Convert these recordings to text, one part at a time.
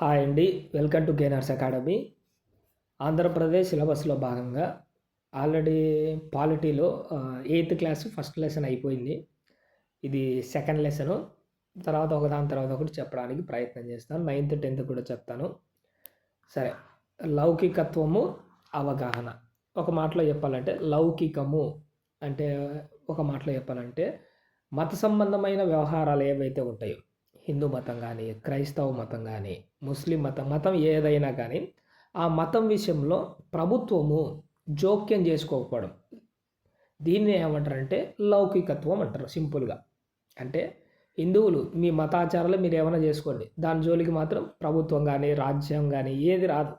Hi అండి. Welcome to gainers academy. Andhra Pradesh సిలబస్లో భాగంగా ఆల్రెడీ పాలిటీలో ఎయిత్ క్లాస్ ఫస్ట్ లెసన్ అయిపోయింది. ఇది సెకండ్ లెసను. తర్వాత ఒకదాని తర్వాత ఒకటి చెప్పడానికి ప్రయత్నం చేస్తాను. నైన్త్ టెన్త్ కూడా చెప్తాను. సరే లౌకికత్వము అవగాహన. ఒక మాటలో చెప్పాలంటే లౌకికము అంటే ఒక మాటలో చెప్పాలంటే మత సంబంధమైన వ్యవహారాలు ఏవైతే ఉంటాయో హిందూ మతం కానీ క్రైస్తవ మతం కానీ ముస్లిం మతం మతం ఏదైనా కానీ ఆ మతం విషయంలో ప్రభుత్వము జోక్యం చేసుకోకపోవడం. దీన్ని ఏమంటారంటే లౌకికత్వం అంటారు సింపుల్గా. అంటే హిందువులు మీ మతాచారాలు మీరు ఏమైనా చేసుకోండి. దాని జోలికి మాత్రం ప్రభుత్వం కానీ రాజ్యం కానీ ఏది రాదు.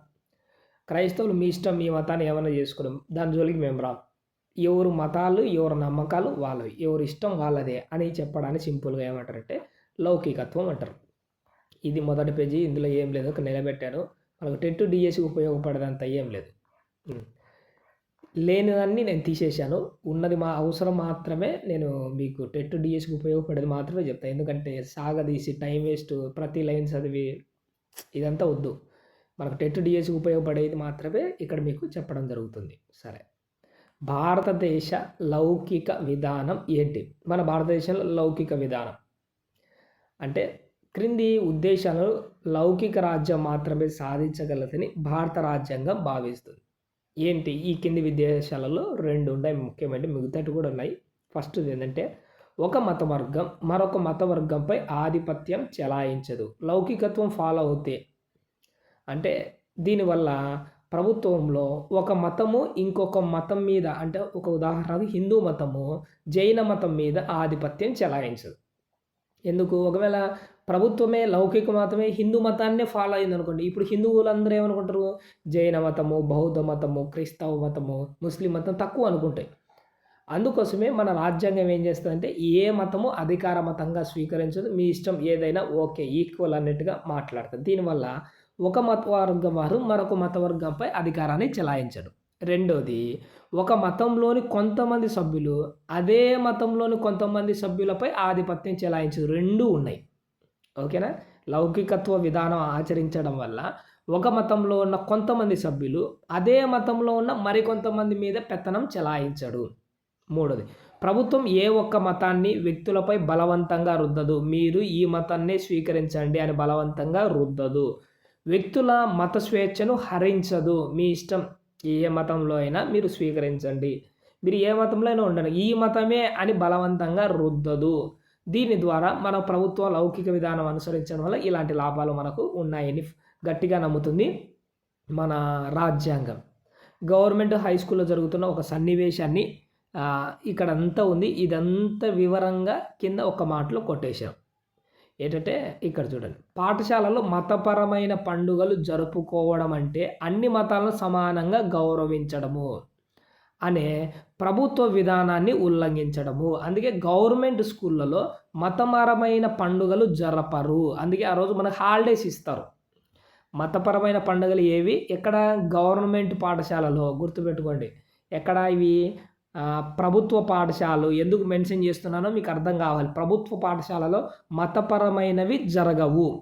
క్రైస్తవులు మీ ఇష్టం మీ మతాన్ని ఏమైనా చేసుకోవడం దాని జోలికి మేము రాం ఎవరు మతాలు ఎవరు నమ్మకాలు వాళ్ళవి ఎవరి ఇష్టం వాళ్ళదే అని చెప్పడానికి సింపుల్గా ఏమంటారంటే లౌకికత్వం అంటారు. ఇది మొదటి పేజీ ఇందులో ఏం లేదు ఒక నిలబెట్టాను మనకు టెట్ డిఎస్సి ఉపయోగపడేదంత ఏం లేదు. లేనిదాన్ని నేను తీసేశాను. ఉన్నది మా అవసరం మాత్రమే నేను మీకు టెట్ డిఎస్కి ఉపయోగపడేది మాత్రమే చెప్తాను ఎందుకంటే సాగదీసి టైం వేస్ట్ ప్రతి లైన్ చదివి ఇదంతా వద్దు. మనకు టెట్ డిఎస్కి ఉపయోగపడేది మాత్రమే ఇక్కడ మీకు చెప్పడం జరుగుతుంది. సరే. భారతదేశ లౌకిక విధానం ఏంటి? మన భారతదేశంలో లౌకిక విధానం. అంటే క్రింది ఉద్దేశాలను లౌకిక రాజ్యం మాత్రమే సాధించగలదని భారత రాజ్యాంగం భావిస్తుంది. ఏంటి? ఈ కింది విదేశాలలో రెండు ఉన్నాయి ముఖ్యమైన మిగతాటి కూడా ఉన్నాయి. ఫస్ట్ ఏంటంటే ఒక మత వర్గం మరొక మత వర్గంపై ఆధిపత్యం చెలాయించదు. లౌకికత్వం ఫాలో అవుతే అంటే దీనివల్ల ప్రభుత్వంలో ఒక మతము ఇంకొక మతం మీద అంటే ఒక ఉదాహరణకు హిందూ మతము జైన మతం మీద ఆధిపత్యం చెలాయించదు. ఎందుకు? ఒకవేళ ప్రభుత్వమే లౌకిక మతమే హిందూ మతాన్నే ఫాలో అయింది అనుకోండి ఇప్పుడు హిందువులందరూ ఏమనుకుంటారు? జైన మతము బౌద్ధ మతము క్రైస్తవ మతము ముస్లిం మతం తక్కువ అనుకుంటాయి. అందుకోసమే మన రాజ్యాంగం ఏం చేస్తుందంటే ఏ మతము అధికార మతంగా స్వీకరించదు మీ ఇష్టం ఏదైనా ఓకే ఈక్వల్ అన్నట్టుగా మాట్లాడుతుంది దీనివల్ల ఒక మతవర్గం వారు మరొక మతవర్గంపై అధికారాన్ని చెలాయించడు రెండోది ఒక మతంలోని కొంతమంది సభ్యులు అదే మతంలోని కొంతమంది సభ్యులపై ఆధిపత్యం చెలాయించు రెండూ ఉన్నాయి. ఓకేనా? లౌకికత్వ విధానం ఆచరించడం వల్ల ఒక మతంలో ఉన్న కొంతమంది సభ్యులు అదే మతంలో ఉన్న మరికొంతమంది మీద పెత్తనం చెలాయించడు. మూడోది ప్రభుత్వం ఏ ఒక్క మతాన్ని వ్యక్తులపై బలవంతంగా రుద్దదు మీరు ఈ మతాన్నే స్వీకరించండి అని బలవంతంగా రుద్దదు. వ్యక్తుల మత స్వేచ్ఛను హరించదు మీ ఇష్టం ఏ మతంలో అయినా మీరు స్వీకరించండి. మీరు ఏ మతంలో అయినా ఉండండి. ఈ మతమే అని బలవంతంగా రుద్దదు. దీని ద్వారా మన ప్రభుత్వ లౌకిక విధానం అనుసరించడం వల్ల ఇలాంటి లాభాలు మనకు ఉన్నాయని గట్టిగా నమ్ముతుంది మన రాజ్యాంగం. గవర్నమెంట్ హై స్కూల్లో జరుగుతున్న ఒక సన్నివేశాన్ని ఇక్కడంతా ఇక్కడ అంతా ఉంది. ఇదంతా వివరంగా కింద ఒక మాటలో కొట్టేశాం. ఏంటంటే ఇక్కడ చూడండి. పాఠశాలలో మతపరమైన పండుగలు జరుపుకోవడం అంటే అన్ని మతాలను సమానంగా గౌరవించడము అనే ప్రభుత్వ విధానాన్ని ఉల్లంఘించడము. అందుకే గవర్నమెంట్ స్కూళ్ళలో మతపరమైన పండుగలు జరపరు. అందుకే ఆ రోజు మనకు హాలిడేస్ ఇస్తారు. మతపరమైన పండుగలు ఏవి? ఎక్కడ? గవర్నమెంట్ పాఠశాలలో. గుర్తుపెట్టుకోండి. ఎక్కడ ఇవి? ప్రభుత్వ పాఠశాలలు ఎందుకు మెన్షన్ చేస్తున్నానో మీకు అర్థం కావాలి. ప్రభుత్వ పాఠశాలలో మతపరమైనవి జరగవు.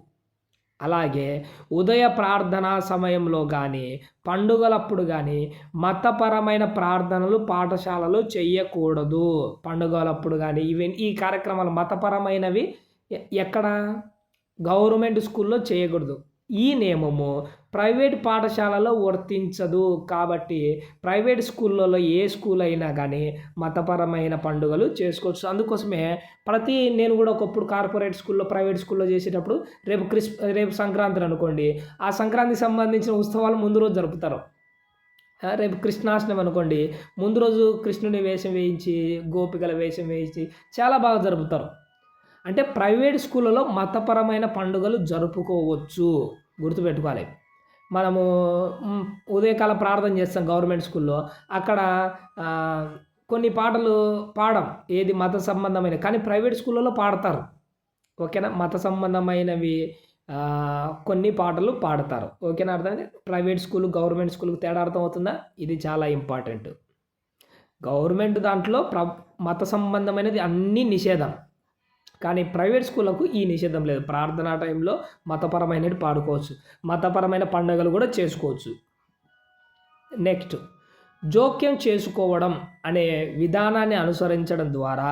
అలాగే ఉదయ ప్రార్థనా సమయంలో కానీ పండుగలప్పుడు కానీ మతపరమైన ప్రార్థనలు పాఠశాలలో చేయకూడదు. పండుగలప్పుడు కానీ ఈవెన్ ఈ కార్యక్రమాలు మతపరమైనవి ఎక్కడ? గవర్నమెంట్ స్కూల్లో చేయకూడదు. ఈ నియమము ప్రైవేట్ పాఠశాలలో వర్తించదు. కాబట్టి ప్రైవేట్ స్కూళ్ళలో ఏ స్కూల్ అయినా కానీ మతపరమైన పండుగలు చేసుకోవచ్చు. అందుకోసమే ప్రతి నేను కూడా ఒకప్పుడు కార్పొరేట్ స్కూల్లో ప్రైవేట్ స్కూల్లో చేసేటప్పుడు రేపు క్రిస్ రేపు సంక్రాంతి అనుకోండి. ఆ సంక్రాంతికి సంబంధించిన ఉత్సవాలు ముందు రోజు జరుపుతారు. రేపు కృష్ణాష్టమి అనుకోండి. ముందు రోజు కృష్ణుని వేషం వేయించి గోపికల వేషం వేయించి చాలా బాగా జరుపుతారు. అంటే ప్రైవేట్ స్కూళ్ళలో మతపరమైన పండుగలు జరుపుకోవచ్చు. గుర్తుపెట్టుకోవాలి. మనము ఉదయకాల ప్రార్థన చేస్తాం గవర్నమెంట్ స్కూల్లో. అక్కడ కొన్ని పాటలు పాడం. ఏది మత సంబంధమైన కానీ ప్రైవేట్ స్కూళ్ళలో పాడతారు. ఓకేనా? మత సంబంధమైనవి కొన్ని పాటలు పాడతారు. ఓకేనా? అర్థమైంది? ప్రైవేట్ స్కూల్ గవర్నమెంట్ స్కూల్కి తేడా అర్థం అవుతుందా ఇది చాలా ఇంపార్టెంట్. గవర్నమెంట్ దాంట్లో ప్ర మత సంబంధమైనది అన్నీ నిషేధం. కానీ ప్రైవేట్ స్కూళ్ళకు ఈ నిషేధం లేదు. ప్రార్థనా టైంలో మతపరమైనవి పాడుకోవచ్చు. మతపరమైన పండుగలు కూడా చేసుకోవచ్చు. నెక్స్ట్ జోక్యం చేసుకోవడం అనే విధానాన్ని అనుసరించడం ద్వారా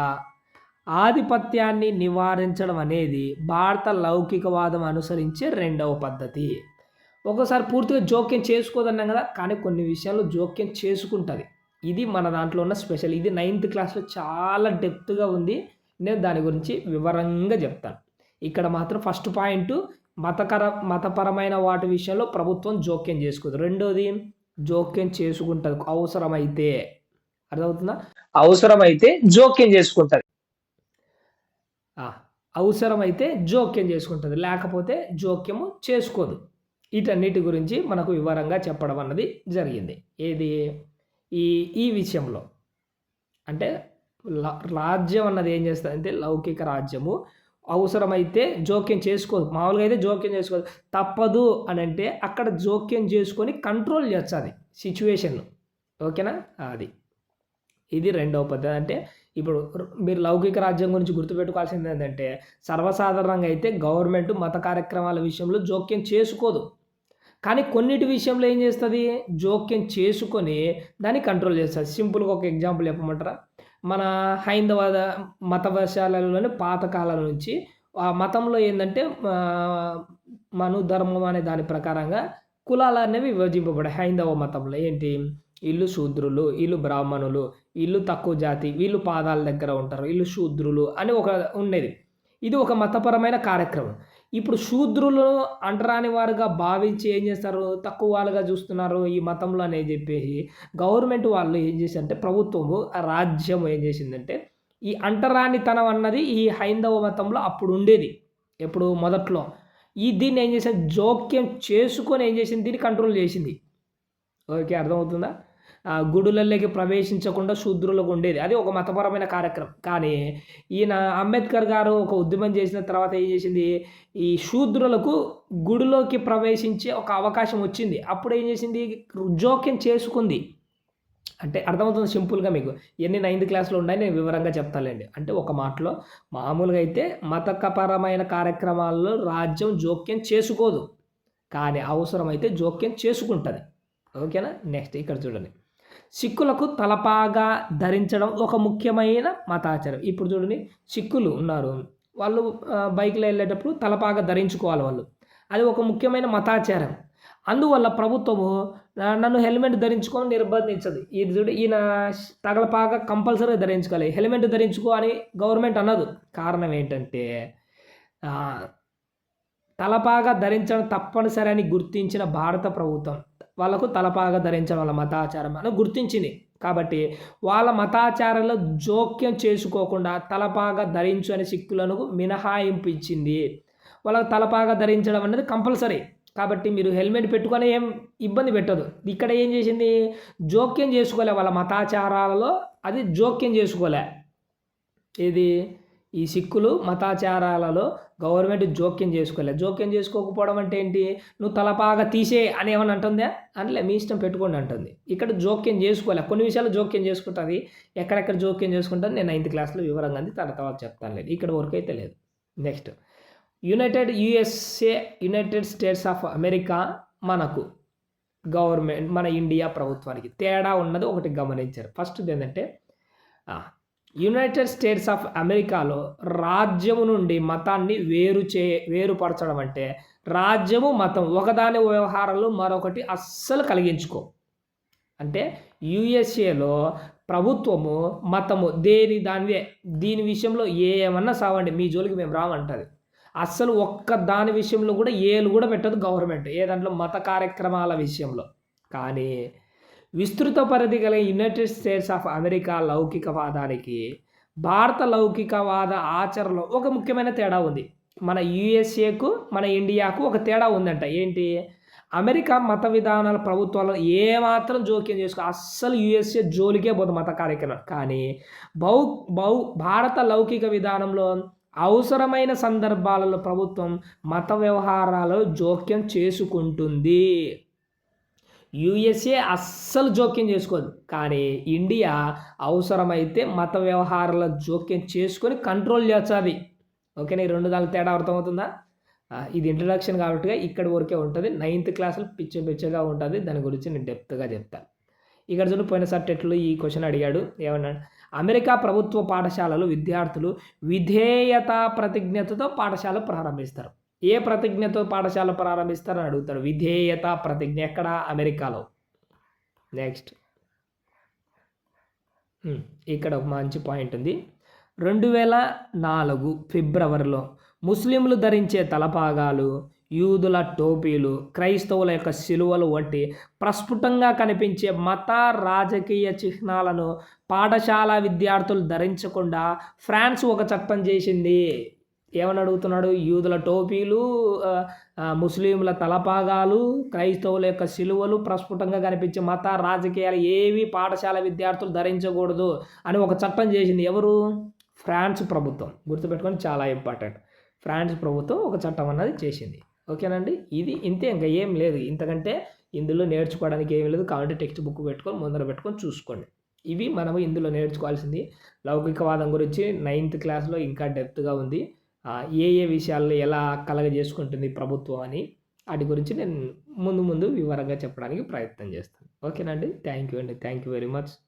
ఆధిపత్యాన్ని నివారించడం అనేది భారత లౌకికవాదం అనుసరించే రెండవ పద్ధతి. ఒకసారి పూర్తిగా జోక్యం చేసుకోదన్నాం కదా కానీ కొన్ని విషయాల్లో జోక్యం చేసుకుంటుంది. ఇది మన దాంట్లో ఉన్న స్పెషల్. ఇది నైన్త్ క్లాస్లో చాలా డెప్త్గా ఉంది. నేను దాని గురించి వివరంగా చెప్తాను. ఇక్కడ మాత్రం ఫస్ట్ పాయింట్ మతకర మతపరమైన వాటి విషయంలో ప్రభుత్వం జోక్యం చేసుకోదు. రెండోది జోక్యం చేసుకుంటుంది. అవసరమైతే. అర్థమవుతుందా? అవసరమైతే జోక్యం చేసుకుంటుంది. అవసరమైతే జోక్యం చేసుకుంటుంది. లేకపోతే జోక్యము చేసుకోదు. వీటన్నిటి గురించి మనకు వివరంగా చెప్పడం అన్నది జరిగింది. ఏది? ఈ ఈ విషయంలో. అంటే రాజ్యం అన్నది ఏం చేస్తుంది అంటే లౌకిక రాజ్యము. అవసరమైతే జోక్యం చేసుకోదు. మామూలుగా అయితే జోక్యం చేసుకోదు. తప్పదు అని అంటే అక్కడ జోక్యం చేసుకొని కంట్రోల్ చేస్తుంది సిచ్యువేషన్ ఓకేనా? అది. ఇది రెండవ పద్ధతి. అంటే ఇప్పుడు మీరు లౌకిక రాజ్యం గురించి గుర్తుపెట్టుకోవాల్సింది ఏంటంటే సర్వసాధారణంగా అయితే గవర్నమెంట్ మత కార్యక్రమాల విషయంలో జోక్యం చేసుకోదు. కానీ కొన్నిటి విషయంలో ఏం చేస్తుంది? జోక్యం చేసుకొని దాన్ని కంట్రోల్ చేస్తుంది. సింపుల్గా ఒక ఎగ్జాంపుల్ చెప్పమంటారా? మన హైందవ మతవశాలలోని పాతకాలం నుంచి ఆ మతంలో ఏంటంటే మను ధర్మం అనే దాని ప్రకారంగా కులాలు అనేవి విభజింపబడాయి హైందవ మతంలో ఏంటి? వీళ్ళు శూద్రులు వీళ్ళు బ్రాహ్మణులు వీళ్ళు తక్కువ జాతి వీళ్ళు పాదాల దగ్గర ఉంటారు వీళ్ళు శూద్రులు అని ఒక ఉండేది. ఇది ఒక మతపరమైన కార్యక్రమం. ఇప్పుడు శూద్రులు అంటరాని వారుగా భావించి ఏం చేస్తారు? తక్కువ వాళ్ళుగా చూస్తున్నారు ఈ మతంలో అని చెప్పేసి గవర్నమెంట్ వాళ్ళు ఏం చేశారంటే ప్రభుత్వము రాజ్యం ఏం చేసిందంటే ఈ అంటరానితనం అన్నది ఈ హైందవ మతంలో అప్పుడు ఉండేది. ఎప్పుడు? మొదట్లో. ఈ దీన్ని ఏం చేసింది జోక్యం చేసుకొని ఏం చేసింది? దీన్ని కంట్రోల్ చేసింది. ఓకే అర్థమవుతుందా? గుడులలోకి ప్రవేశించకుండా శూద్రులకు ఉండేది. అది ఒక మతపరమైన కార్యక్రమం. కానీ ఈయన అంబేద్కర్ గారు ఒక ఉద్యమం చేసిన తర్వాత ఏం చేసింది? ఈ శూద్రులకు గుడిలోకి ప్రవేశించే ఒక అవకాశం వచ్చింది. అప్పుడు ఏం చేసింది? జోక్యం చేసుకుంది. అంటే అర్థమవుతుంది సింపుల్గా మీకు. ఎన్ని నైన్త్ క్లాస్లో ఉన్నాయి? నేను వివరంగా చెప్తాలేండి. అంటే ఒక మాటలో మామూలుగా అయితే మతకపరమైన కార్యక్రమాల్లో రాజ్యం జోక్యం చేసుకోదు. కానీ అవసరమైతే జోక్యం చేసుకుంటుంది. ఓకేనా? నెక్స్ట్ ఇక్కడ చూడండి. సిక్కులకు తలపాగా ధరించడం ఒక ముఖ్యమైన మతాచారం. ఇప్పుడు చూడండి సిక్కులు ఉన్నారు. వాళ్ళు బైక్లో వెళ్ళేటప్పుడు తలపాగా ధరించుకోవాలి వాళ్ళు. అది ఒక ముఖ్యమైన మతాచారం. అందువల్ల ప్రభుత్వము నన్ను హెల్మెట్ ధరించుకొని నిర్బంధించదు. ఇది చూడు ఈయన తగలపాగా కంపల్సరీగా ధరించుకోవాలి. హెల్మెట్ ధరించుకో అని గవర్నమెంట్ అన్నదు కారణం ఏంటంటే తలపాగా ధరించడం తప్పనిసరి అని గుర్తించిన భారత ప్రభుత్వం వాళ్ళకు తలపాగా ధరించడం వాళ్ళ మతాచారం అని గుర్తించింది. కాబట్టి వాళ్ళ మతాచారంలో జోక్యం చేసుకోకుండా తలపాగా ధరించు అని సిక్కులను మినహాయింపు ఇచ్చింది వాళ్ళకు తలపాగా ధరించడం అనేది కంపల్సరీ. కాబట్టి మీరు హెల్మెట్ పెట్టుకొని ఏం ఇబ్బంది పెట్టదు ఇక్కడ ఏం చేసింది? జోక్యం చేసుకోలే వాళ్ళ మతాచారాలలో అది జోక్యం చేసుకోలే. ఇది ఈ సిక్కులు మతాచారాలలో గవర్నమెంట్ జోక్యం చేసుకోలేదు జోక్యం చేసుకోకపోవడం అంటే ఏంటి? నువ్వు తలపాగా తీసే అని ఏమని అంటుందా? అనలే మీ ఇష్టం పెట్టుకోండి అంటుంది. ఇక్కడ జోక్యం చేసుకోలే. కొన్ని విషయాలు జోక్యం చేసుకుంటుంది. ఎక్కడెక్కడ జోక్యం చేసుకుంటుంది నేను నైన్త్ క్లాస్లో వివరంగా అంది. తర్వాత చెప్తాను లేదు. ఇక్కడ వరకు అయితే లేదు. Next. United USA United States of America మనకు గవర్నమెంట్ మన ఇండియా ప్రభుత్వానికి తేడా ఉన్నది ఒకటి గమనించారు. ఫస్ట్ ఏంటంటే యునైటెడ్ స్టేట్స్ ఆఫ్ అమెరికాలో రాజ్యము నుండి మతాన్ని వేరు చే వేరుపరచడం అంటే రాజ్యము మతం ఒకదాని వ్యవహారాలు మరొకటి అస్సలు కలిగించుకో. అంటే యుఎస్ఏలో ప్రభుత్వము మతము దేని దానివే దీని విషయంలో ఏమన్నా సావండి మీ జోలికి మేము రామంటుంది. అస్సలు ఒక్క దాని విషయంలో కూడా ఏలు కూడా పెట్టదు గవర్నమెంట్ ఏ దాంట్లో మత కార్యక్రమాల విషయంలో. కానీ విస్తృత పరిధి గల యునైటెడ్ స్టేట్స్ ఆఫ్ అమెరికా లౌకికవాదానికి భారత లౌకికవాద ఆచరణలో ఒక ముఖ్యమైన తేడా ఉంది. మన యుఎస్ఏకు మన ఇండియాకు ఒక తేడా ఉందంట. ఏంటి? అమెరికా మత విధానాల ప్రభుత్వాలు ఏమాత్రం జోక్యం చేసుకో అస్సలు యుఎస్ఏ జోలికే పోదు మత కార్యక్రమం. కానీ బౌ బౌ భారత లౌకిక విధానంలో అవసరమైన సందర్భాలలో ప్రభుత్వం మత వ్యవహారాలలో జోక్యం చేసుకుంటుంది. యుఎస్ఏ అస్సలు జోక్యం చేసుకోదు. కానీ ఇండియా అవసరమైతే మత వ్యవహారాల జోక్యం చేసుకొని కంట్రోల్ చేస్తుంది. ఓకేనా? ఈ రెండు దాని తేడా అర్థమవుతుందా? ఇది ఇంట్రడక్షన్ కాబట్టి ఇక్కడ వరకే ఉంటుంది. నైన్త్ క్లాసులు పిచ్చ పిచ్చగా ఉంటుంది. దాని గురించి నేను డెప్త్గా చెప్తాను ఇక్కడ చూడు పోయినసారి టెట్లో ఈ క్వశ్చన్ అడిగాడు. ఏమన్నాడు అమెరికా ప్రభుత్వ పాఠశాలలు విద్యార్థులు విధేయత ప్రతిజ్ఞతతో పాఠశాల ప్రారంభిస్తారు. ఏ ప్రతిజ్ఞతో పాఠశాల ప్రారంభిస్తారని అడుగుతాడు. విధేయత ప్రతిజ్ఞ ఎక్కడ? అమెరికాలో. నెక్స్ట్. ఇక్కడ ఒక మంచి పాయింట్ ఉంది. రెండు వేల నాలుగు ఫిబ్రవరిలో ముస్లింలు ధరించే తలపాగాలు యూదుల టోపీలు క్రైస్తవుల యొక్క శిలువలు వంటి ప్రస్ఫుటంగా కనిపించే మత రాజకీయ చిహ్నాలను పాఠశాల విద్యార్థులు ధరించకుండా ఫ్రాన్స్ ఒక చట్టం చేసింది. ఏమని అడుగుతున్నాడు యూదుల టోపీలు ముస్లింల తలపాగాలు క్రైస్తవుల యొక్క శిలువలు ప్రస్ఫుటంగా కనిపించే మత రాజకీయాలు ఏవి పాఠశాల విద్యార్థులు ధరించకూడదు అని ఒక చట్టం చేసింది. ఎవరు? ఫ్రాన్స్ ప్రభుత్వం. గుర్తుపెట్టుకొని చాలా ఇంపార్టెంట్. ఫ్రాన్స్ ప్రభుత్వం ఒక చట్టం అన్నది చేసింది. ఓకేనండి? ఇది ఇంతే ఇంకా ఏం లేదు. ఇంతకంటే ఇందులో నేర్చుకోవడానికి ఏం లేదు. కాబట్టి టెక్స్ట్ బుక్ పెట్టుకొని ముందర పెట్టుకొని చూసుకోండి. ఇవి మనము ఇందులో నేర్చుకోవాల్సింది. లౌకికవాదం గురించి నైన్త్ క్లాస్లో ఇంకా డెప్త్గా ఉంది. ఏ ఏ విషయాల్లో ఎలా కలగజేసుకుంటుంది ప్రభుత్వం అని వాటి గురించి నేను ముందు ముందు వివరంగా చెప్పడానికి ప్రయత్నం చేస్తాను. ఓకేనండి థ్యాంక్ యూ అండి. Thank you very much.